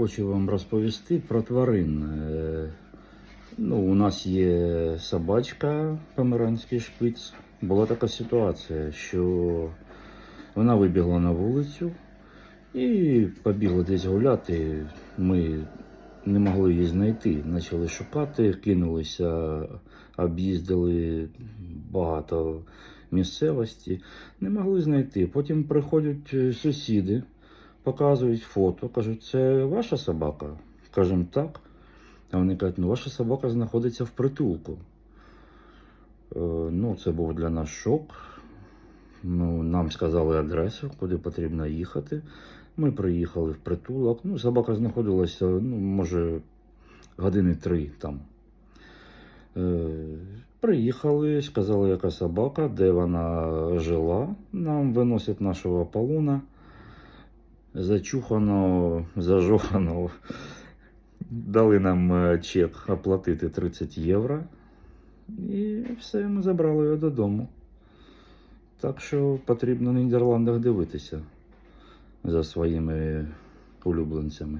Хочу вам розповісти про тварин. Е, Ну, у нас є собачка померанський шпиц. Була така ситуація, що вона вибігла на вулицю і побігла десь гуляти. Ми не могли її знайти. Почали шукати, кинулися, об'їздили багато місцевості, не могли знайти. Потім приходять е, сусіди, показують фото, кажуть, це ваша собака? Кажемо, так. А вони кажуть, ну ваша собака знаходиться в притулку. Е, ну, це був для нас шок. Ну, нам сказали адресу, куди потрібно їхати. Ми приїхали в притулок. Ну, собака знаходилася, ну, може, години три там. Е, приїхали, сказали, яка собака, де вона жила. Нам виносять нашого полуна. Зачухано, зажохано. Дали нам е, чек оплатити 30 євро. І все, ми забрали його додому. Так що потрібно в Нідерландах дивитися за своїми улюбленцями.